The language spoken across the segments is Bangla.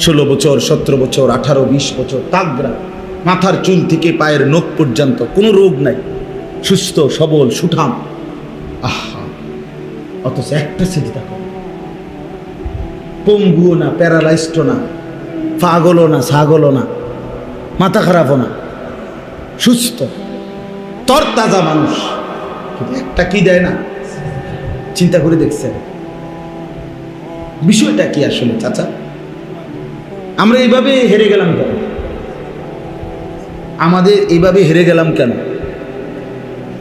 ষোলো বছর, সতেরো বছর, আঠারো, বিশ বছর তাগরা মাথার চুল থেকে পায়ের নখ পর্যন্ত কোনো রোগ নাই। সুস্থ, সবল, সুঠাম। আহা! অথচ একটা সেজদা করে পঙ্গুও না প্যারালাইজড না, পাগলও না, ছাগলও না, মাথা খারাপও না। সুস্থ, তরতাজা মানুষ। একটা কি দেয় না? চিন্তা করে দেখছেন। বিষয়টা কি আসলে, চাচা? আমরা এইভাবে হেরে গেলাম কেন? আমাদের এইভাবে হেরে গেলাম কেন?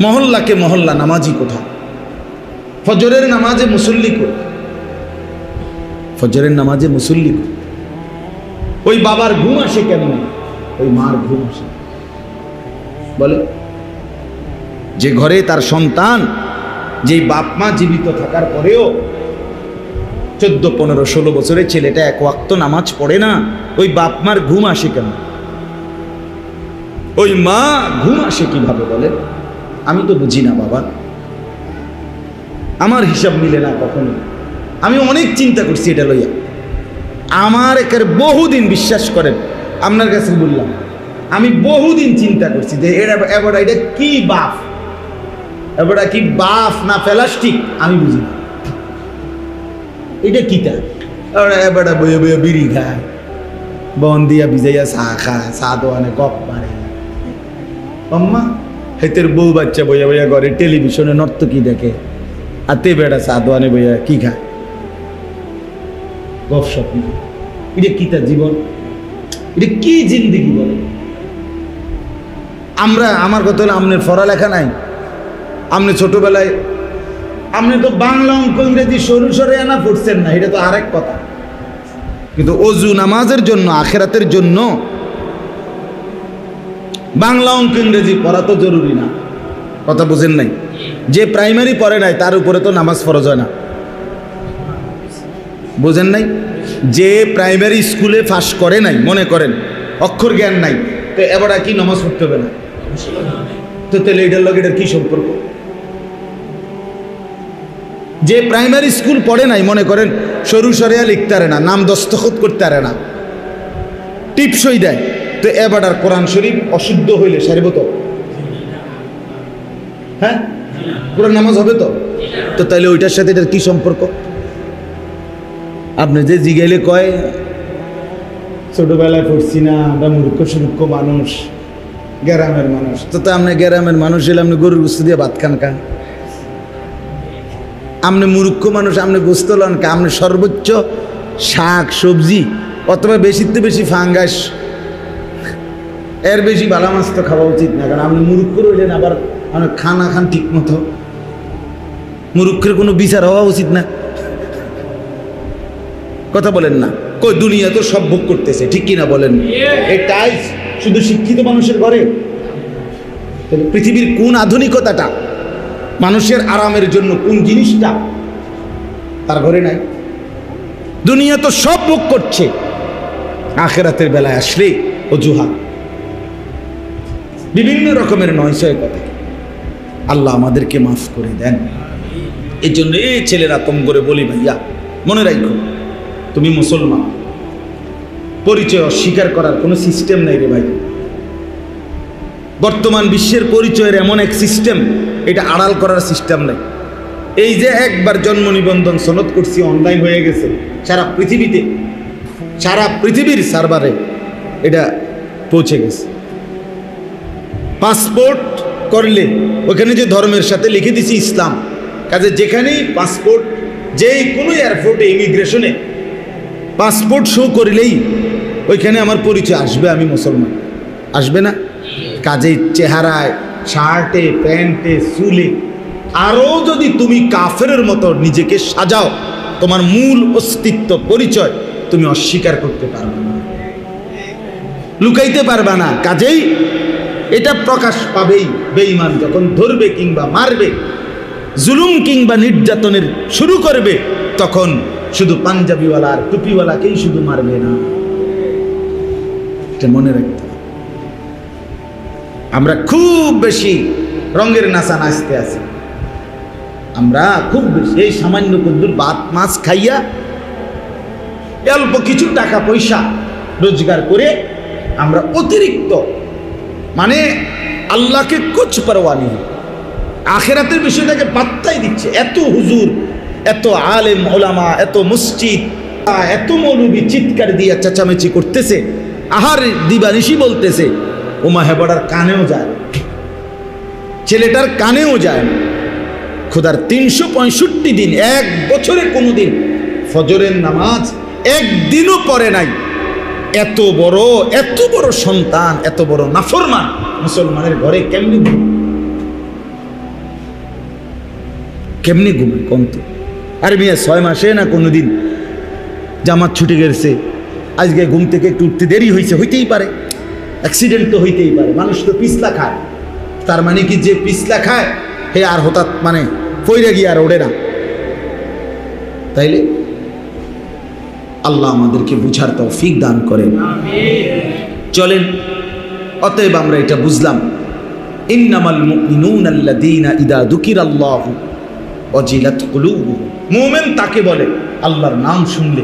মহল্লাকে মহল্লা, নামাজি কোথা ফজরের নামাজে মুসল্লি কো? ফজরের নামাজে মুসল্লি কো? ওই বাবার ঘুম আসে কেন? ওই মার ঘুম আসে। বলে, যে ঘরে তার সন্তান, যেই বাপ মা জীবিত থাকার পরেও চোদ্দ, পনেরো, ষোলো বছরের ছেলেটা এক ওয়াক্ত নামাজ পড়ে না, ওই বাপ মার ঘুম আসে কেন? ওই মা ঘুম আসে কীভাবে বলে? আমি তো বুঝি না বাবা। আমার হিসাব মিলে না কখনো। আমি অনেক চিন্তা করছি এটা লইয়া। আমার একের বহুদিন বিশ্বাস করেন, আপনার কাছে বললাম, আমি বহুদিন চিন্তা করছি যে এটা এবার এটা কি বাফ এবার কি বাফ না প্লাস্টিক? আমি বুঝি না। এটা কিটা এবার বইয়ে বইয়ে বিড়ি খায় বন দিয়া ভিজাইয়া চা খায় চা দোয়ানে কপ মারে। আম্মা, হেতের বউ বাচ্চা বইয়া বইয়া ঘরে টেলিভিশনে নর্তকী দেখে। আর তে বেড়া চা দোয়ানে বইয়া কি খায় গপ স্বপ্ন এটা কি তার জীবন? এটা কি জিন্দিগি বলে? আমরা, আমার কথা হলো আপনার পড়ালেখা নাই। আপনি ছোটবেলায় আপনি তো বাংলা অঙ্ক ইংরেজি সরু সরে আনা পড়ছেন না, এটা তো আরেক কথা। কিন্তু অজু নামাজের জন্য, আখেরাতের জন্য বাংলা অঙ্ক ইংরেজি পড়া তো জরুরি না। কথা বুঝেন নাই? যে প্রাইমারি পড়ে নাই, তার উপরে তো নামাজ ফরজ হয় না। বুঝেন নাই? যে প্রাইমারি স্কুলে ফাঁস করে নাই, মনে করেন, অক্ষর জ্ঞান নাই, তো এবার কি নামাজ পড়তে হবে না? তো তাহলে এটার লগে এটার কি সম্পর্ক? যে প্রাইমারি স্কুল পড়ে নাই, মনে করেন, সরু সরিয়া লিখতে না, নাম দস্তখত করতে পারে না, টিপসই দেয়। তো এবার আর কোরআন শরীফ অশুদ্ধ হইলে সারিব তো? হ্যাঁ? কোরআন নামাজ হবে তো? তো তাহলে ওইটার সাথে এটার কি সম্পর্ক? আপনি যে জিগাইলে কয়, ছোটবেলায় পড়ছি না, আমরা মূর্খ সুরক্ষ মানুষ, গ্রামের মানুষ। তো তো আপনি গ্রামের মানুষ হলে আপনি গরুর গুস্ত দিয়ে ভাত খান কা? আপনি মূর্খ মানুষ আপনি গোস্ত লন কা আপনি সর্বোচ্চ শাক সবজি অথবা বেশিতে বেশি ফাঙ্গাস। এর বেশি বালা মাছ তো খাওয়া উচিত না কারণ আপনি মূর্খ রইলেন আবার আপনি খানা খান ঠিক মতো। মূর্খের কোনো বিচার হওয়া উচিত না। কথা বলেন না। কই দুনিয়া তো সব ভোগ করতেছে ঠিক কিনা বলেন? এই টাইলস শুধু শিক্ষিত মানুষের ঘরে? পৃথিবীর কোন আধুনিকতাটা মানুষের আরামের জন্য কোন জিনিসটা তার ঘরে নাই? দুনিয়া তো সব ভোগ করছে। আখেরাতের বেলায় আসলে অজুহাত। বিভিন্ন রকমের নয়শয় কথা। আল্লাহ আমাদেরকে মাফ করে দেন। এই জন্য এই ছেলেরা কম করে বলি, ভাইয়া, মনে রাখো, তুমি মুসলমান। পরিচয় অস্বীকার করার কোনো সিস্টেম নাই রে ভাই। বর্তমান বিশ্বের পরিচয়ের এমন এক সিস্টেম, এটা আড়াল করার সিস্টেম নেই। এই যে একবার জন্ম নিবন্ধন সনদ করছি অনলাইন হয়ে গেছে, সারা পৃথিবীতে, সারা পৃথিবীর সার্ভারে এটা পৌঁছে গেছে। পাসপোর্ট করলে, ওখানে যে ধর্মের সাথে লিখে দিছি ইসলাম, কাজে যেখানেই পাসপোর্ট, যেই কোনো এয়ারপোর্টে ইমিগ্রেশনে পাসপোর্ট শো করলেই ওইখানে আমার পরিচয় আসবে, আমি মুসলমান। আসবে না? কাজেই চেহারায়, শার্টে, প্যান্টে, চুলে, আরও যদি তুমি কাফেরের মতো নিজেকে সাজাও, তোমার মূল অস্তিত্ব পরিচয় তুমি অস্বীকার করতে পারবে না। লুকাইতে পারবে না। কাজেই এটা প্রকাশ পাবেই বেঈমান যখন ধরবে কিংবা মারবে, জুলুম কিংবা নির্যাতনের শুরু করবে, তখন শুধু পাঞ্জাবিওয়ালা আর টুপিওয়ালাকেই শুধু মারবে না। এটা মনে রাখতে। আমরা খুব বেশি রঙের নাচা নাচতে আছি। আমরা খুব বেশি, এই সামান্য কদ্দুর ভাত, মাছ খাইয়া অল্প কিছু টাকা পয়সা রোজগার করে আমরা অতিরিক্ত মানে আল্লাহকে কুচ নেই। আখেরাতের বিষয়টাকে পাত্তাই দিচ্ছে। এত হুজুর, এত আলেম, ওলামা, এত মসজিদ, এত মৌলবি চিৎকার দিয়ে চেঁচামেচি করতেছে। আহার দিবানিশি বলতেছে। ওমা হেবড়ার কানেও যায়। ছেলেটার কানেও যায় খোদার তিনশো পঁয়ষট্টি দিন, এক বছরে কোনো দিন ফজরের নামাজ একদিনও পড়ে নাই। এত বড় এত বড় সন্তান, এত বড় নাফরমান মুসলমানের ঘরে কেমনি ঘুম? কেমনি ঘুমে কম তো আর মেয়ে, ছয় মাসে না কোনো দিন জামাত ছুটে গেছে? আজকে ঘুম থেকে একটু উঠতে দেরি হয়েছে হইতেই পারে। অ্যাক্সিডেন্ট তো হইতেই পারে। মানুষ তো পিছলা খায়। তার মানে কি যে পিছলা খায়, হে আর হঠাৎ মানে পইরে গিয়ে আর ওড়ে না। তাইলে আল্লাহ আমাদেরকে বুঝার তৌফিক দান করেন। চলেন, অতএব আমরা এটা বুঝলাম। ইন্নামাল মুমিনুন আল্লাযীনা ইদা যুকিরাল্লাহু ওয়াজিলাত কুলুবুহুম। মুমিন তাকে বলে, আল্লাহর নাম শুনলে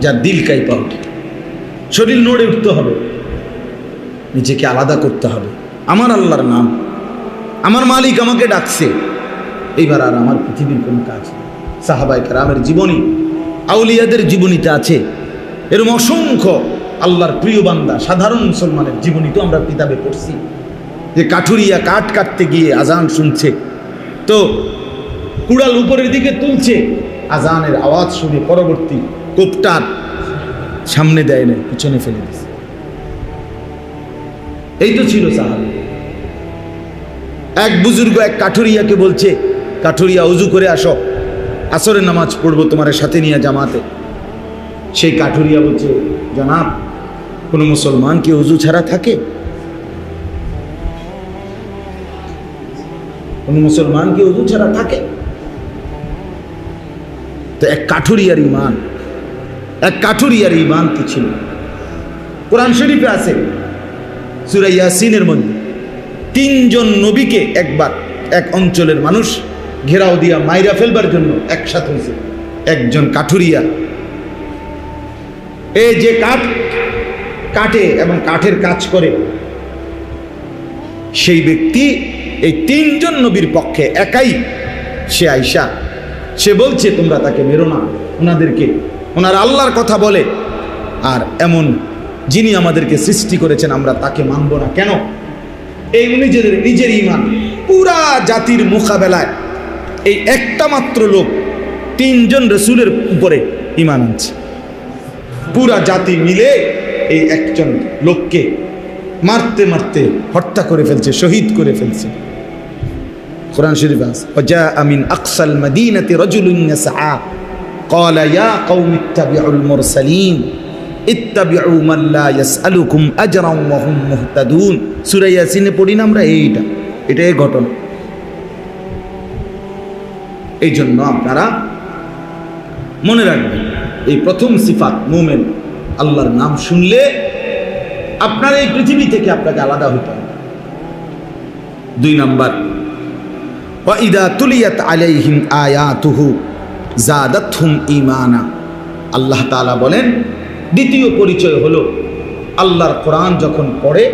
যার দিল কাইপা ওঠে। শরীর নড়ে উঠতে হবে। নিজেকে আলাদা করতে হবে। আমার আল্লাহর নাম, আমার মালিক আমাকে ডাকছে। এইবার আর আমার পৃথিবীর কোনো কাজ সাহাবাই কারামের জীবনী, আউলিয়াদের জীবনীতে আছে। এরকম অসংখ্য আল্লাহর প্রিয় বান্দা, সাধারণ মুসলমানের জীবনী তো আমরা কিতাবে পড়ছি। যে কাঠুরিয়া কাঠ কাটতে গিয়ে আজান শুনছে, তো কুড়াল উপরের দিকে তুলছে, আজানের আওয়াজ শুনে পরবর্তী কোপটার সামনে দেয় না পিছনে ফেলে দিছে। এই তো ছিল সাহাবি। এক বুজুর্গ এক কাঠুরিয়াকে বলছে, কাঠুরিয়া, উজু করে আসো। আসরের নামাজ পড়ব তোমার সাথে নিয়ে জামাতে। সেই কাঠুরিয়া বলছে, জনাব, কোনো মুসলমান কি উজু ছাড়া থাকে? কোনো মুসলমান কি উজু ছাড়া থাকে? তো এক কাঠুরিয়ার ইমান এক কাঠুরিয়ার ইমান কি ছিল? কোরআন শরীফে আছে সুরাই ইয়াসিনের মধ্যে। তিনজন নবীকে একবার এক অঞ্চলের মানুষ ঘেরাও দিয়া মাইরা ফেলবার জন্য একসাথে হয়েছে। একজন কাঠুরিয়া। এই যে কাঠ কাটে এবং কাঠের কাজ করে, সেই ব্যক্তি এই তিনজন নবীর পক্ষে একাই সে আইসা সে বলছে, তোমরা তাকে মেরো না। ওনাদেরকে, ওনার আল্লাহর কথা বলে। আর এমন যিনি আমাদেরকে সৃষ্টি করেছেন আমরা তাকে মানব না কেন এই নিজেদের নিজের ইমান পুরা জাতির মোকাবেলায় এই একটা মাত্র লোক তিনজন রসুলের উপরে ইমান আনছে পুরা জাতি মিলে এই একজন লোককে মারতে মারতে হত্যা করে ফেলছে শহীদ করে ফেলছে কোরআন শরীফ আছে وجاء من أقصى المدينة رجل يسعى قال يا قوم اتبعوا المرسلين ইত্তাবিউ মাল্লা ইয়াসআলুকুম আজরাম ওয়া হুম মুহতাদুন। সূরা ইয়াসিনে পড়ি না আমরা? এইটা। এটাই এই ঘটনা। এই জন্য আপনারা মনে রাখবেন, এই প্রথম সিফাত মোমেন, আল্লাহর নাম শুনলে আপনার এই পৃথিবী থেকে আপনাকে আলাদা হইতে হবে। দুই নম্বর ওয়াইদা তুলিয়াত আলাইহিম আয়াতুহু জাদাতহুম ইমানা আল্লাহ তাআলা বলেন দ্বিতীয় পরিচয় হলো আল্লাহর কোরআন যখন পড়ে,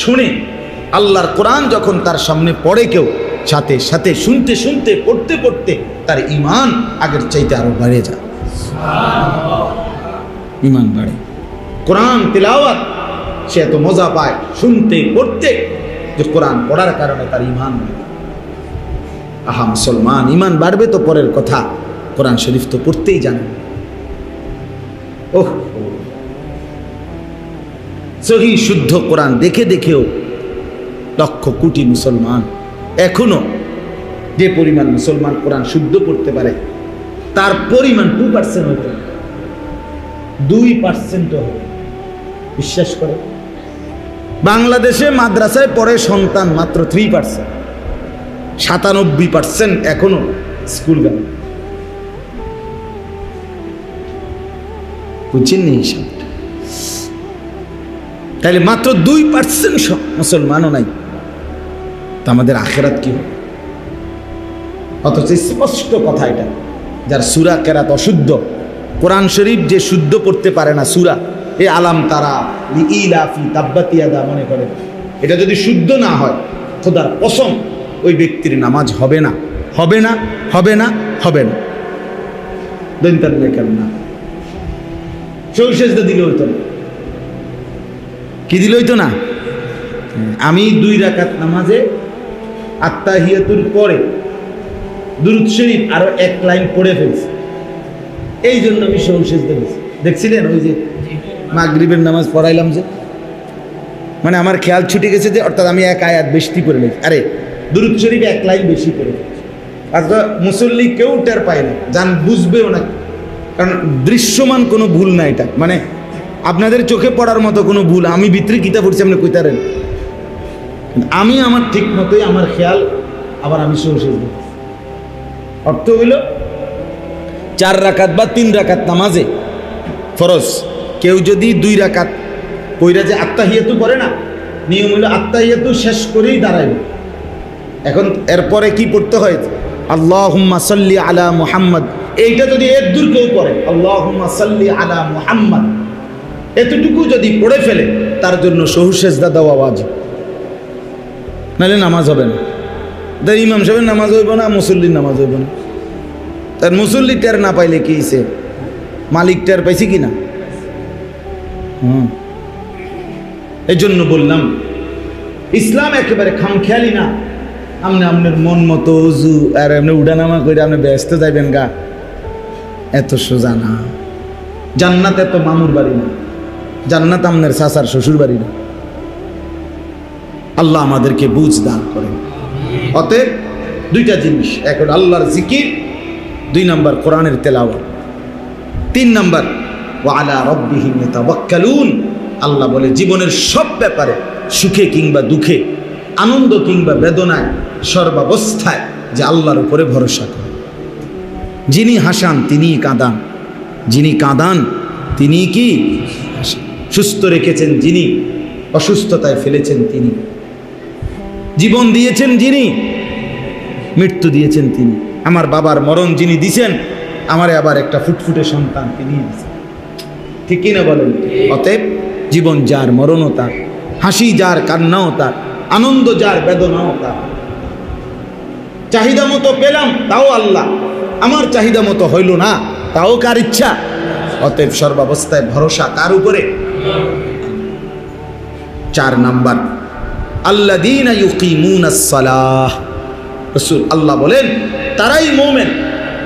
শুনে, আল্লাহর কোরআন যখন তার সামনে পড়ে কেউ, সাথে সাথে, শুনতে শুনতে, পড়তে পড়তে তার ইমান আগের চাইতে আরও বাড়ে যায়। ইমান বাড়ে। কোরআন তেলাওয়াত, সে এত মজা পায় শুনতে, পড়তে যে কোরআন পড়ার কারণে তার ইমান আহা, মুসলমান ইমান বাড়বে তো পরের কথা। কোরআন শরীফ তো পড়তেই জানে। ওহ। সহি শুদ্ধ কোরআন দেখে দেখেও লক্ষ কোটি মুসলমান এখনও যে পরিমাণ মুসলমান কোরআন শুদ্ধ করতে পারে, তার পরিমাণ টু পার্সেন্ট হতো। দুই পার্সেন্ট হবে। বিশ্বাস করে। বাংলাদেশে মাদ্রাসায় পড়ে সন্তান মাত্র থ্রি পার্সেন্ট সাতানব্বই পার্সেন্ট এখনও স্কুল গেল নি হিসাবটা তাহলে মাত্র দুই পার্সেন্ট মুসলমানও নাই। তা আমাদের আখেরাত কি অথচ স্পষ্ট কথা এটা, যার সুরা কেরাত অশুদ্ধ। কোরআন শরীফ যে শুদ্ধ পড়তে পারে না সুরা, এ আলাম তারা ইলাফি তাব্বাতিয়াদা মনে করে। এটা যদি শুদ্ধ না হয়, খোদার কসম, ওই ব্যক্তির নামাজ হবে না। হবে না হবে না হবে না। দৈন্তার না সৌশেষদা দিলে হইতো না। কি দিলে হইতো না? আমি দুই রাকাত নামাজে আত্মাহিয়াতুর পরে দুরুদ শরীফ আরও এক লাইন পড়ে ফেলছি। এই জন্য আমি সৌশেষ দেখেছি দেখছিলেন ওই যে মাগরিবের নামাজ পড়াইলাম যে? মানে আমার খেয়াল ছুটে গেছে যে অর্থাৎ আমি এক আয়াত বেশি করে নিয়েছি আরে দুরুদ শরীফ এক লাইন বেশি করে ফেলছি। মুসল্লি কেউ টের পায় না। যান বুঝবেও না। কারণ দৃশ্যমান কোনো ভুল না এটা। মানে আপনাদের চোখে পড়ার মতো কোনো ভুল। আমি ভিতরে কিতা পড়ছি, আপনি কইতারেন আমি আমার ঠিক মতোই আমার খেয়াল, আবার আমি সৌশেষ দেখেছি অর্থ হইল, চার রাকাত বা তিন রাকাত নামাজে ফরজ। কেউ যদি দুই রাকাত কইরা যে আত্মাহিয়াতু করে না, নিয়ম হইল আত্মাহিয়াতু শেষ করেই দাঁড়াইবে। এখন এরপরে কি পড়তে হয়? আল্লাহ সাল্লি আলা মুহাম্মদ এইটা যদি এর দূর কেউ করে আল্লাহ আলা এতটুকু যদি পড়ে ফেলে, তার জন্য সহুশেষদা দেওয়া আওয়াজ নাহলে নামাজ হবে না। তাই ইমাম সাহেবের নামাজ হইব না, মুসল্লির নামাজ হইব না। তার মুসল্লি টের না পাইলে কি সে মালিক টের পাইছে কি না? হুম। এই জন্য বললাম, ইসলাম একেবারে খামখেয়ালি না। আপনি আপনার মন মতো উজু, আর এমনি উঠানামা করে আপনি ব্যস্ত যাইবেন গা। এত সোজা না। জান্নাত এত মামুর বাড়ি না। জান্নাত আপনার সাসার শ্বশুর বাড়ি না। আল্লাহ আমাদেরকে বুঝ দান করেন। অতএব দুইটা জিনিস। এক আল্লাহর জিকির, দুই নম্বর কোরআনের তেলাওয়াত। তিন নম্বর ও ওয়ালা রব্বিহিম ইয়াতাওয়াক্কালুন আল্লাহ বলে, জীবনের সব ব্যাপারে সুখে কিংবা দুঃখে, আনন্দ কিংবা বেদনায়, সর্বাবস্থায় যে আল্লাহর উপরে ভরসা করে। যিনি হাসান তিনি কাঁদান। যিনি কাঁদান তিনি কি সুস্থ রেখেছেন? যিনি অসুস্থতায় ফেলেছেন, তিনি। জীবন দিয়েছেন যিনি, মৃত্যু দিয়েছেন তিনি। আমার বাবার মরণ যিনি দিছেন, আমারে আবার একটা ফুটফুটে সন্তান তিনি দিয়েছেন ঠিক কিনা বলেন? অতএব জীবন যার, মরণও তার, হাসি যার, কান্নাও তার, আনন্দ যার, বেদনাও তার। চাহিদা মতো পেলাম, তাও আল্লাহ। আমার চাহিদা মতো হইল না, তাও কার ইচ্ছা? অতএব সর্বাবস্থায় ভরসা কার উপরে? চার নাম্বার সালাহ। রসুল আল্লাহ বলেন, তারাই মোমেন,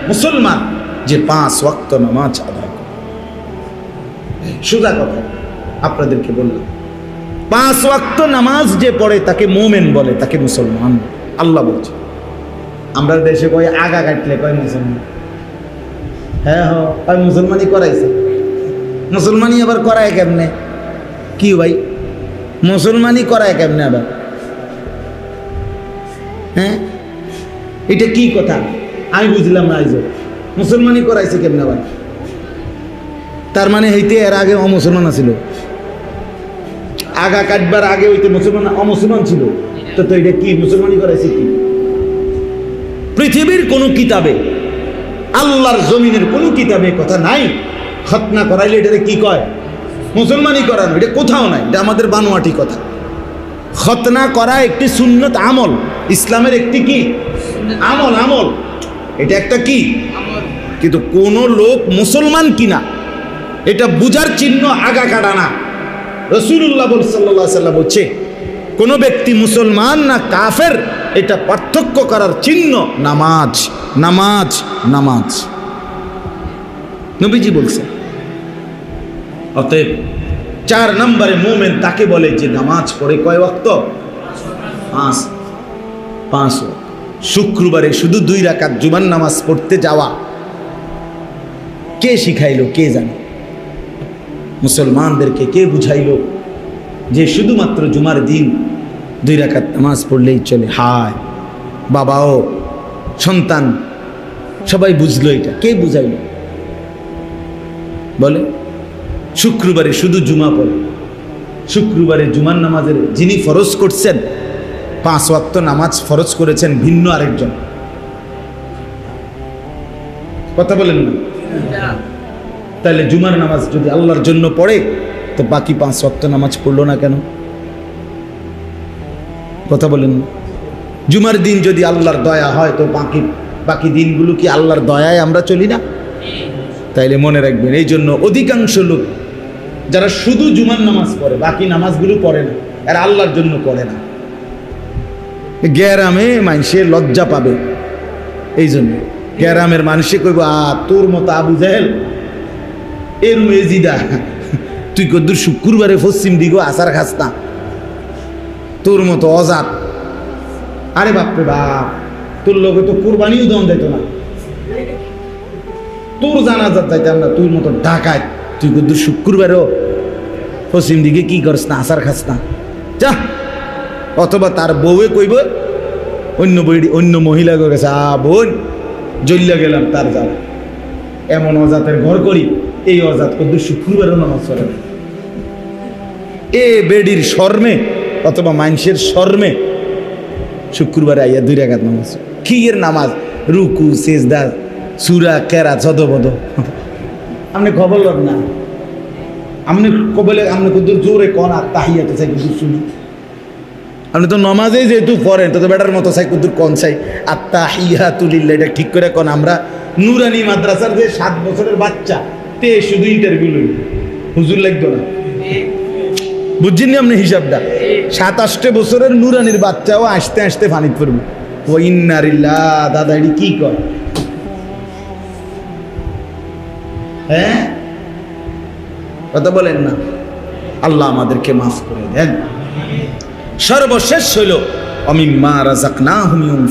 মুসলমান, যে পাঁচ ওয়াক্ত নামাজ আদায় করে। সুদা কথা, আপনাদেরকে বললাম, পাঁচ ওয়াক্ত নামাজ যে পড়ে তাকে মোমেন বলে, তাকে মুসলমান আল্লাহ বলছে। আমরা দেশে কয় আগা কাটলে কয় মুসলমান? হ্যাঁ হ, কয় মুসলমানই করাইছে। মুসলমানই আবার করায় কেমনে? কি ভাই? মুসলমানই করায় কেমনে আবার? হ্যাঁ? এটা কি কথা? আমি বুঝলাম না আইজ। মুসলমানই করাইছে কেমনে আবার? তার মানে হইতে এর আগে অমুসলমান ছিল আগা কাটবার আগে হইতে মুসলমান অমুসলমান ছিল। তো তো এটা কি মুসলমানই করাইছে কি? পৃথিবীর কোনো কিতাবে, আল্লাহর জমিনের কোনো কিতাবে কথা নাই। খতনা করাইলে এটাকে কি কয়? মুসলমানই করানো এটা কোথাও নাই, এটা আমাদের বানোয়াটি কথা। খতনা করা একটি সুন্নত আমল, ইসলামের একটি কি? আমল আমল। এটা একটা কি? কিন্তু কোন লোক মুসলমান কিনা, এটা বুজার চিহ্ন আগা কাটা না। রসুল্লাহ সাল্লাহ বলছে কোনো ব্যক্তি মুসলমান না কাফের, এটা পার্থক্য করার চিহ্ন নামাজ নামাজ নামাজ। নবীজি বলছে অতএব চার নম্বরে মোমেন তাকে বলে যে নামাজ পড়ে কয় ওয়াক্ত? পাঁচ পাঁচ শুক্রবারে শুধু দুই রাকাত জুমার নামাজ পড়তে যাওয়া। কে শিখাইলো, কে জানে? মুসলমানদেরকে কে বুঝাইল যে শুধুমাত্র জুমার দিন দুই রাকাত নামাজ পড়লেই চলে। হায়, বাবাও, সন্তান, সবাই বুঝলো এটা। কে বুঝাইলো? বলে, শুক্রবারে শুধু জুমা পড়ে। শুক্রবারে জুমার নামাজের যিনি ফরজ করছেন, পাঁচ ওয়াক্ত নামাজ ফরজ করেছেন ভিন্ন আরেকজন। কথা বলেন না? তাহলে জুমার নামাজ যদি আল্লাহর জন্য পড়ে, তো বাকি পাঁচ ওয়াক্ত নামাজ পড়ল না কেন? কথা বলেন। জুমার দিন যদি আল্লাহর দয়া হয়, তো বাকি বাকি দিনগুলো কি আল্লাহর দয়ায় আমরা চলি না? তাইলে মনে রাখবেন, এই জন্য অধিকাংশ লোক, যারা শুধু জুমার নামাজ পড়ে, বাকি নামাজগুলো পড়ে না আর আল্লাহর জন্য পড়ে না। গ্যারামে মানুষে লজ্জা পাবে। এই জন্য গ্যারামের মানুষে কইব, আ, তোর মতো আবু জাহেল, এর মেজিদা তুই কদ্দুর শুক্রবারে পশ্চিম দিগো আসার খাস না। তোর মতো অজাত। আরে বাপরে বাপ, তোর লোকে তো কুরবানিও দন দিত না। তোর জানাজাত যাইতাম না তোর মতো ঢাকায় তুই কদ্দুর শুক্রবারও পশ্চিম দিকে কি করস না, আসার খাস না। যা, অথবা তার বউয়ে কইব, অন্য বই অন্য মহিলা গেছে আ, বোন জ্বলিয়া গেলাম তার যাও। এমন অজাতের ঘর করি, এই অজাত কদ্দু শুক্রবারও নামাজ না। এ বেডির শর্মে অথবা মানুষের শর্মে শুক্রবারে আইয়া দুই রাখাত নামাজ। কি এর নামাজ? রুকু, সেজদা, সুরা কেরা ছদবদ আপনি খবর লন না। আপনি কবলে আপনি কদ্দুর জোরে কন আর তাহিয়াতে চাই কদ্দুর শুনি আপনি তো নমাজেই যেহেতু পড়েন, তো বেটার মতো চাই কদ্দুর কন চাই। আত্মা হিয়া তুলিল্লা এটা ঠিক করে কন আমরা। নুরানি মাদ্রাসার যে সাত বছরের বাচ্চা, তে শুধু ইন্টারভিউ লইল। হুজুর লাগতো না। বুঝছেন আপনি হিসাবটা? সাতাশটে বছরের নুরানির বাচ্চাও আসতে আসতে ফানিত পড়বে ও ইন্নারিল্লা দাদা এটি কি কর হ্যাঁ? কথা বলেন না। আল্লাহ আমাদেরকে মাফ করে দেন। সর্বশেষ হইল, অমিম্মা রাজাক না হুমিউন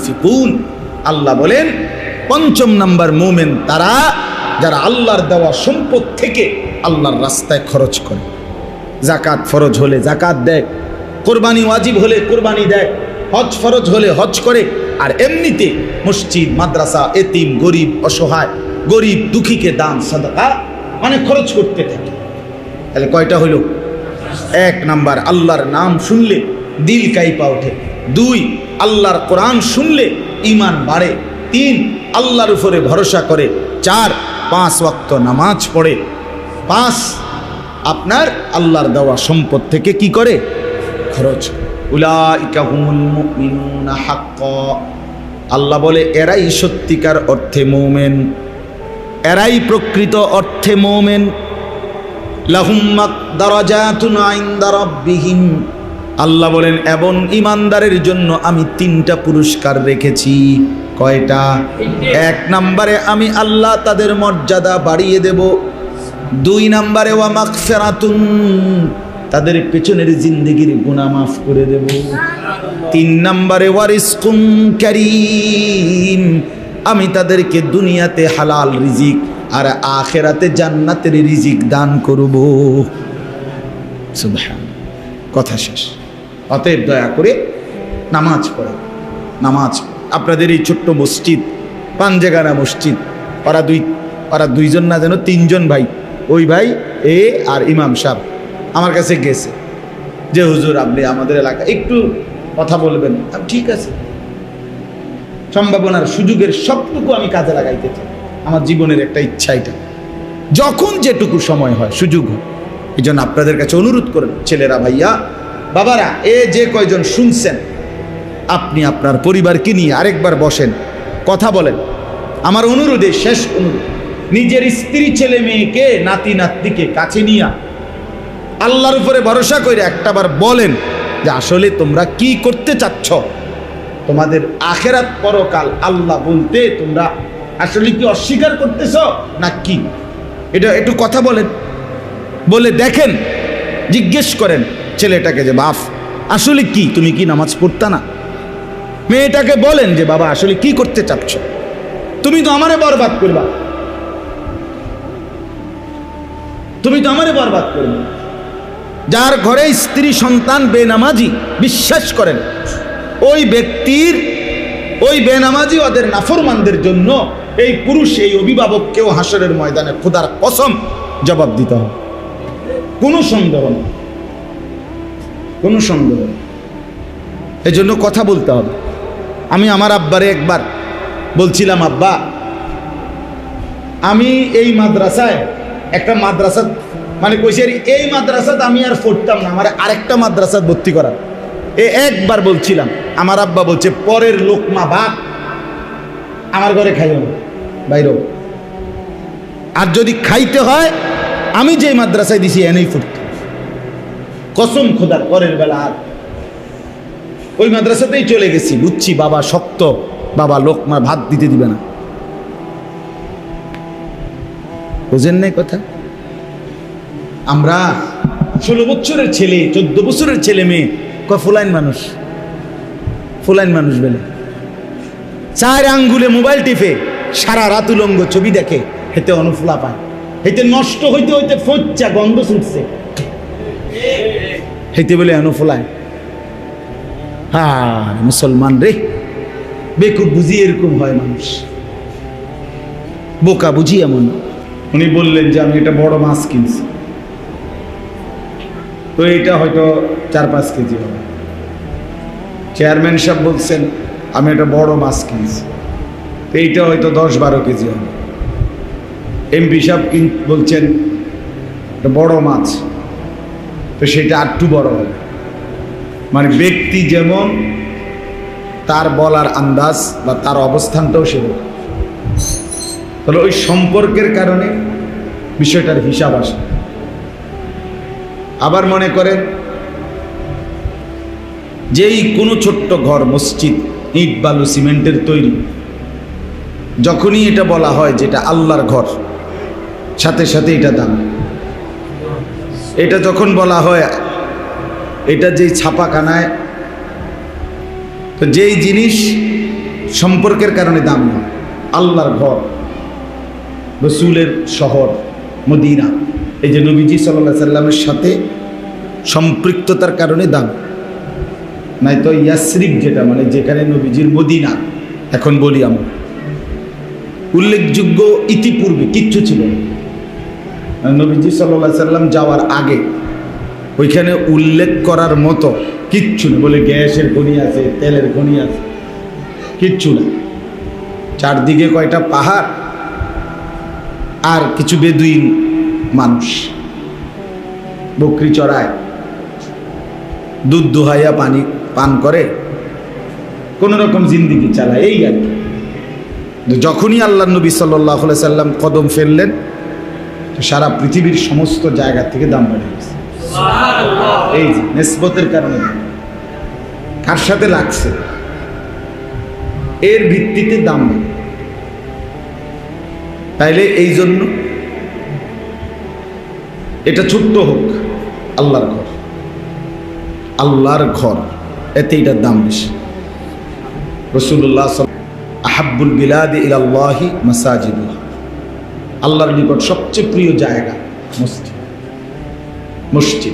আল্লাহ বলেন, পঞ্চম নাম্বার মোমেন তারা যারা আল্লাহর দেওয়া সম্পদ থেকে আল্লাহর রাস্তায় খরচ করে। জাকাত ফরজ হলে জাকাত দেয়, কোরবানি ওয়াজিব হলে কোরবানি দেয়, হজ ফরজ হলে হজ করে, আর এমনিতে মসজিদ, মাদ্রাসা, এতিম, গরিব, অসহায়, গরিব, দুঃখীকে দান, সাদাকা মানে খরচ করতে থাকে। তাহলে কয়টা হলো? এক নাম্বার, আল্লাহর নাম শুনলে দিল কাইপা ওঠে। দুই, আল্লাহর কোরআন শুনলে ইমান বাড়ে। তিন, আল্লাহর উপরে ভরসা করে। চার, পাঁচ ওয়াক্ত নামাজ পড়ে। পাঁচ আপনার আল্লাহর দেওয়া সম্পদ থেকে কি করে? খরচ। আল্লাহ বলে, এরাই সত্যিকার অর্থে মোমেন। এরাই প্রকৃত অর্থে মোমেন। আল্লাহ বলেন এবং ইমানদারের জন্য আমি তিনটা পুরস্কার রেখেছি। কয়টা? এক নম্বরে আমি আল্লাহ তাদের মর্যাদা বাড়িয়ে দেব। দুই নম্বরে ওয়া মাগফিরাতুন, তাদের পেছনের জিন্দেগির গুনাহ মাফ করে দেব। তিন নম্বরে ওয়ারিসকুম কারীম, আমি তাদেরকে দুনিয়াতে হালাল রিজিক আর আখেরাতে জান্নাতের রিজিক দান করব। সুবহান, কথা শেষ। অতএব দয়া করে নামাজ পড়ে, নামাজ আপনাদের এই ছোট্ট মসজিদ পাঞ্জেগানা মসজিদ, ওরা দুই, ওরা দুইজন না যেন তিনজন ভাই। ওই ভাই, এ আর ইমাম সাহেব আমার কাছে গেছে। যে হুজুর, আপনি আমাদের এলাকা একটু কথা বলবেন। ঠিক আছে। সম্ভাবনার সুযোগের সবটুকু আমি কাজে লাগাইতে চাই। আমার জীবনের একটা ইচ্ছা এটা। যখন যেটুকু সময় হয়, সুযোগ হয়। এই জন্য আপনাদের কাছে অনুরোধ করেন ছেলেরা, ভাইয়া, বাবারা, এ যে কয়জন শুনছেন, আপনি আপনার পরিবারকে নিয়ে আরেকবার বসেন, কথা বলেন। আমার অনুরোধে শেষ অনুরোধ। নিজের স্ত্রী ছেলে মেয়েকে, নাতি নাতনিকে কাছে নিয়ে আল্লাহর উপরে ভরসা করে একটাবার বলেন যে আসলে তোমরা কি করতে চাচ্ছ? তোমাদের আখেরাত পরকাল আল্লাহ বলতে তোমরা আসলে কি অস্বীকার করতেছ না কি এটা একটু কথা বলেন। বলে দেখেন, জিজ্ঞেস করেন ছেলেটাকে যে বাপ আসলে কি? তুমি কি নামাজ পড়তা না? মেয়েটাকে বলেন যে, বাবা, আসলে কি করতে চাচ্ছ? তুমি তো আমারে বরবাদ করবা। তুমি তো আমারে বরবাদ করবে। যার ঘরে স্ত্রী সন্তান বেনামাজি বিশ্বাস করেন, ওই ব্যক্তির, ওই বেনামাজি ওদের নাফরমানদের জন্য এই পুরুষ, এই অভিভাবককেও হাসরের ময়দানে খোদার কসম জবাব দিতে হবে। কোনো সন্দেহ নেই। কোনো সন্দেহ নেই। এই জন্য কথা বলতে হবে। আমি আমার আব্বারে একবার বলছিলাম, আব্বা, আমি এই মাদ্রাসায় একটা মাদ্রাসা মানে কইছে এই মাদ্রাসাতে আমি আর পড়তাম না, আমার আরেকটা মাদ্রাসাত ভর্তি করার। এ একবার বলছিলাম, আমার আব্বা বলছে, পরের লোকমা ভাত আমার ঘরে খাইও না, বাইরেও। আর যদি খাইতে হয়, আমি যে মাদ্রাসায় দিছি, এনেই পড়তাম। কসম খোদার, পরের বেলা আর। ওই মাদ্রাসাতেই চলে গেছি, বুঝছি বাবা শক্ত, বাবা লোকমা ভাত দিতে দিবে না। বুঝেন নাই কথা? আমরা ষোলো বছরের ছেলে, চোদ্দ বছরের ছেলে মেয়ে, ক ফুলাইন মানুষ? ফুলাইন মানুষ বলে। চার আঙ্গুলে মোবাইল টিপে, সারা রাত উলঙ্গ ছবি দেখে হেতে অনুফুলা পায়। হেতে নষ্ট হইতে হইতে ফচ্চা গন্ধ ছুটছে হেতে বলে অনুফুলায় হ্যাঁ মুসলমান রে, বেকুব বুঝি এরকম হয় মানুষ। বোকা বুঝি এমন। উনি বললেন যে, আমি একটা বড় মাছ কিনছি। তো এটা হয়তো চার পাঁচ কেজি হবে। চেয়ারম্যান সাহেব বলছেন, আমি একটা বড় মাছ কিনছি। তো এইটা হয়তো দশ বারো কেজি হবে। এমপি সাহেব কিন, বলছেন, একটা বড় মাছ। তো সেটা আটটু বড় হবে। মানে ব্যক্তি যেমন, তার বলার আন্দাজ বা তার অবস্থানটাও সেরকম। তাহলে ওই সম্পর্কের কারণে বিষয়টার হিসাব আসে। আবার মনে করেন, যেই কোনো ছোট্ট ঘর, মসজিদ, ইট, বালু, সিমেন্টের তৈরি, যখনই এটা বলা হয় যেটা আল্লাহর ঘর, সাথে সাথে এটা দাম এটা যখন বলা হয়, এটা যেই ছাপাখানায়, তো যেই জিনিস সম্পর্কের কারণে দাম না আল্লাহর ঘর। রসুলের শহর মদিনা। এই যে নবীজি সাল্লাহ সাল্লামের সাথে সম্পৃক্ততার কারণে দাম। নাই তো ইয়াসরিক যেটা মানে যেখানে নবীজির মদিনা, এখন বলি আমরা। উল্লেখযোগ্য ইতিপূর্বে কিচ্ছু ছিল মানে নবীজি সাল্লাহ সাল্লাম যাওয়ার আগে ওইখানে উল্লেখ করার মতো কিচ্ছু না। বলে গ্যাসের খনি আছে, তেলের খনি আছে, কিচ্ছু না। চারদিকে কয়টা পাহাড় আর কিছু বেদুইন মানুষ। বকরি চড়ায় দুধ দুহাইয়া পানি পান করে কোন রকম জিন্দিগি চালায়। এই আর কি। যখনই আল্লাহ নবী সাল্লাহ সাল্লাম কদম ফেললেন তো সারা পৃথিবীর সমস্ত জায়গা থেকে দাম বেড়ে গেছে। এই যে নেসবতের কারণে। কার সাথে লাগছে? এর ভিত্তিতে দাম বাড়ে। তাইলে এই জন্য এটা ছোট্ট হোক, আল্লাহর ঘর। আল্লাহর ঘর, এতে এটার দাম বেশি। রসুল্লাহ আহাব্বুল বিলাদ ইলাল্লাহি মাসাজিদুল্লাহ আল্লাহর নিকট সবচেয়ে প্রিয় জায়গা মসজিদ। মসজিদ।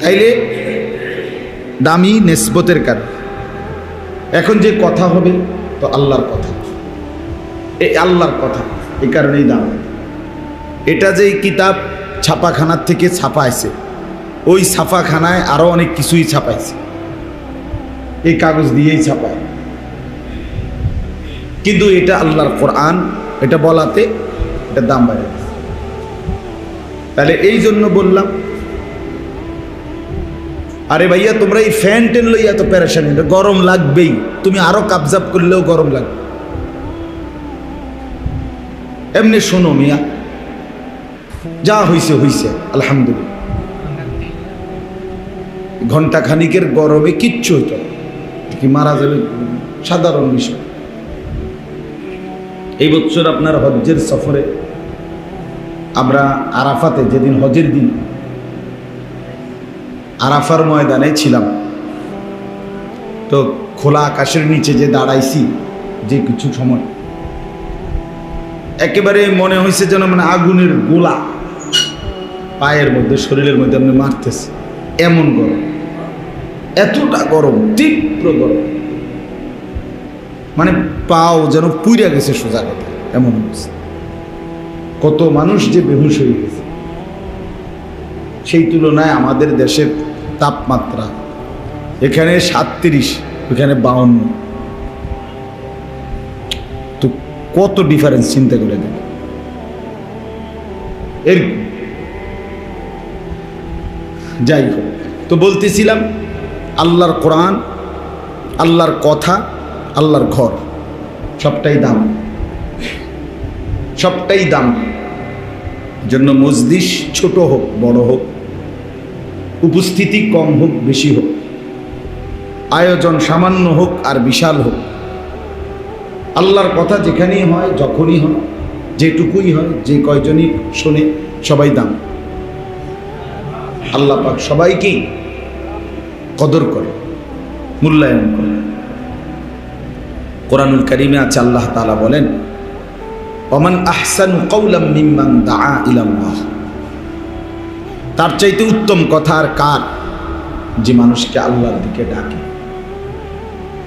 তাইলে দামি নেসবতের কারণ। এখন যে কথা হবে, তো আল্লাহর কথা। এই আল্লাহর কথা এই কারণেই দাম এটা যে কিতাব ছাপাখানার থেকে ছাপাইছে, ওই ছাপাখানায় আরও অনেক কিছুই ছাপাইছে। এই কাগজ দিয়েই ছাপায়। কিন্তু এটা আল্লাহর কোরআন, এটা বলাতে এটা দাম বাড়ে। তাহলে এই জন্য বললাম, আরে ভাইয়া, তোমরা এই ফ্যান টেন লইয়া তো প্যারেশান গরম লাগবেই। তুমি আরও কাবজাব করলেও গরম লাগবে। এমনি শোনো মিয়া। যা হইছে হইছে, আলহামদুলিল্লাহ। ঘণ্টা খানিকের গরমে কিচ্ছু হইতো। কি মারা যাবে? সাধারণ বিষয়। এই বছর আপনার হজ্জের সফরে আমরা আরাফাতে যেদিন হজের দিন, আরাফার ময়দানে ছিলাম। তো খোলা আকাশের নিচে যে দাঁড়াইছি, যে কিছু সময় একেবারে মনে হয়েছে যেন মানে আগুনের গোলা। পায়ের মধ্যে, শরীরের মধ্যে আপনি মারতেছে। এমন গরম। এতটা গরম, তীব্র গরম। মানে পাও যেন পুইরা গেছে সোজা কথা। এমন কত মানুষ যে বেহুশ হয়ে গেছে। সেই তুলনায় আমাদের দেশের তাপমাত্রা এখানে সাতত্রিশ ওখানে বাউন্ন। কত ডিফারেন্স চিন্তা করে দেন এরকম যাই হোক, তো বলতেছিলাম, আল্লাহর কোরআন, আল্লাহর কথা, আল্লাহর ঘর, সবটাই দাম। সবটাই দাম। জন্য মসজিদ ছোট হোক, বড় হোক, উপস্থিতি কম হোক, বেশি হোক। আয়োজন সামান্য হোক আর বিশাল হোক। আল্লাহর কথা যেখানেই হয়, যখনই হয়, যেটুকুই হয়, যে কয়জনই শোনে, সবাই দাম। আল্লাহ পাক সবাইকেই কদর করে, মূল্যায়ন করে। কোরআনুল করিমে আছে, আল্লাহ তাআলা বলেন অমান আহসান কৌলাম মিম্মান দা তার চাইতে উত্তম কথা আর কার? যে মানুষকে আল্লাহর দিকে ডাকে।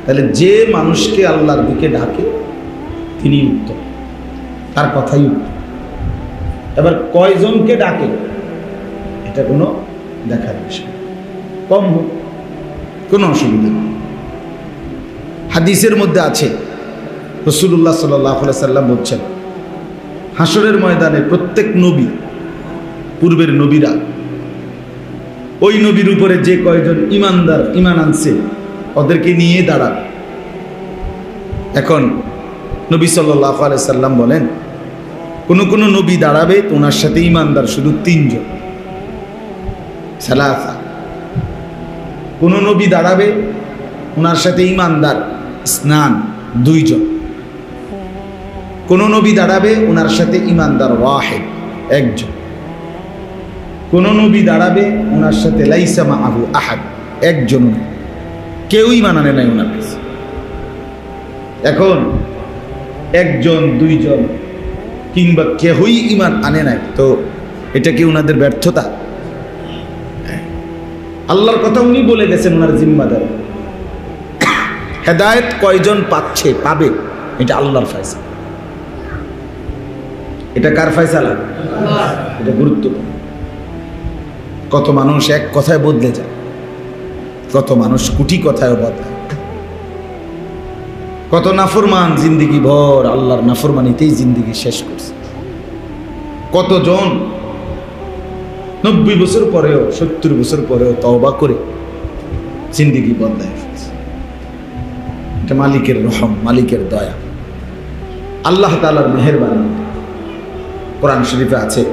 তাহলে যে মানুষকে আল্লাহর দিকে ডাকে, তিনি উত্তম। তার কথাই উত্তম। এবার কয়জনকে ডাকে, এটা কোনো দেখার বিষয় কম হোক, কোনো অসুবিধা নেই। হাদিসের মধ্যে আছে রসুল্লাহ সাল্লাহ সাল্লাম বলছেন হাসরের ময়দানে প্রত্যেক নবী, পূর্বের নবীরা, ওই নবীর উপরে যে কয়জন ইমানদার, ইমান আনছে ওদেরকে নিয়ে দাঁড়ান এখন নবী সাল্লাহ সাল্লাম বলেন, কোন কোন নবী দাঁড়াবে ওনার সাথে ইমানদার শুধু তিনজন। সালাসা। কোন নবী দাঁড়াবে, ওনার সাথে ইমানদার, স্নান, দুইজন। কোন নবী দাঁড়াবে, ওনার সাথে ইমানদার, ওয়াহেদ, একজন। কোন নবী দাঁড়াবে, ওনার সাথে লাইসামা আবু আহাদ, একজন। কেউই মানানে নাই ওনার কাছে। এখন একজন, দুইজন কিংবা কেহই ইমান আনে নাই, তো এটা কি ওনাদের ব্যর্থতা? আল্লাহর কথা উনি বলে গেছেন ওনার জিম্মাদার। হেদায়েত কয়জন পাচ্ছে, পাবে? এটা আল্লাহর ফায়সা এটা কার ফায়সালা? এটা গুরুত্বপূর্ণ। কত মানুষ এক কথায় বদলে যায়। কত মানুষ কুটি কথায় বদলায় কত নাফরমান জিন্দিগি ভর আল্লাহর নাফরমানিতেই জিন্দিগি শেষ করছে। কতজন নব্বই বছর পরেও, সত্তর বছর পরেও তওবা করে জিন্দিগি বদলায় ফেলছে। এটা মালিকের রহম, মালিকের দয়া। আল্লাহ তালার মেহরবানি। কোরআন শরীফে আছে।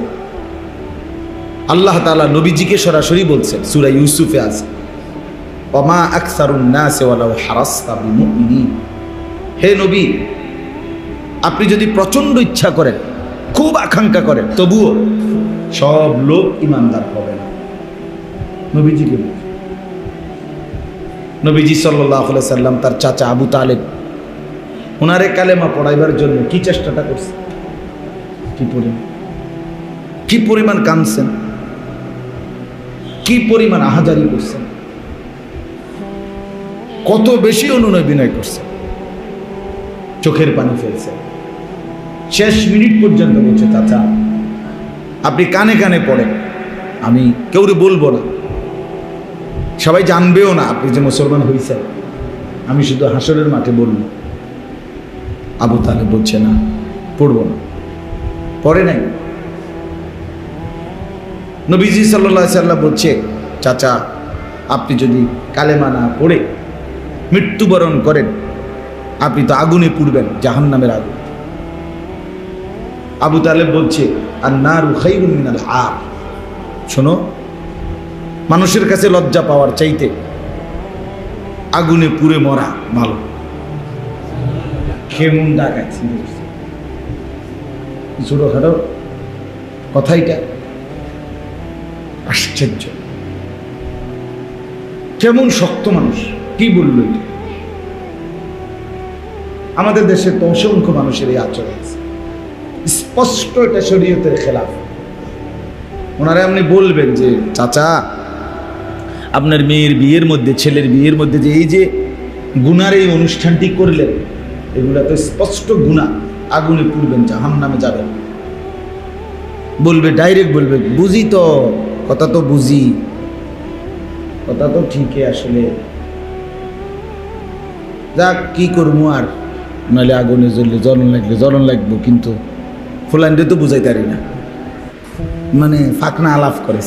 আল্লাহ তালা নবীজিকে সরাসরি বলছেন, সুরা ইউসুফে আছে। অমা আকসারুন নাসে ওয়ালাউ হারাস্তা হে নবী, আপনি যদি প্রচণ্ড ইচ্ছা করেন, খুব আকাঙ্ক্ষা করেন, তবুও সব লোক ইমানদার হবে নবীজিকে। নবীজি সাল্লাহ সাল্লাম, তার চাচা আবু তালেব ওনারে কালেমা পড়াইবার জন্য কি চেষ্টাটা করছে কি পরিমাণ কি পরিমাণ কাঁদছেন? কি পরিমাণ আহাজারি করছেন? কত বেশি অনুনয় বিনয় করছেন চোখের পানি ফেলছে। শেষ মিনিট পর্যন্ত বলছে, চাচা, আপনি কানে কানে পড়েন। আমি কেউরে বলব না। সবাই জানবেও না আপনি যে মুসলমান হয়েছেন আমি শুধু হাসরের মাঠে বলব। আবু তাহলে বলছে, না, পড়ব না। পড়ে নাই। নবীজি সাল্লাহ সাল্লাম বলছে, চাচা, আপনি যদি কালেমা না পড়ে মৃত্যুবরণ করেন। আপনি তো আগুনে পুড়বেন জাহান নামের আগুন। আবু তালেব বলছে আর না রুখাইরুন মিনাল আর শোনো, মানুষের কাছে লজ্জা পাওয়ার চাইতে আগুনে পুড়ে মরা ভালো। খেমুন ডাকাচ্ছি ছোটোখাটো কথাইটা আশ্চর্য। কেমন শক্ত মানুষ। কি বলল আমাদের দেশে তো অসংখ্য মানুষের এই আচরণ আছে। স্পষ্ট এটা শরীয়তের খেলাফ। ওনারা আপনি বলবেন যে, চাচা, আপনার মেয়ের বিয়ের মধ্যে, ছেলের বিয়ের মধ্যে যে এই যে গুনার এই অনুষ্ঠানটি করলেন, এগুলা তো স্পষ্ট গুণা আগুনে পুড়বেন জাহান নামে যাবেন। বলবে, ডাইরেক্ট বলবে, বুঝি তো, কথা তো বুঝি। কথা তো ঠিকই আসলে। যাক, কি করব আর? নাহলে আগুনে জ্বললে জ্বলন লাগলে জ্বলন লাগবো, কিন্তু ফুলান্ডে তো বুঝাইতে পারি না। মানে ফাঁকনা আলাপ করে।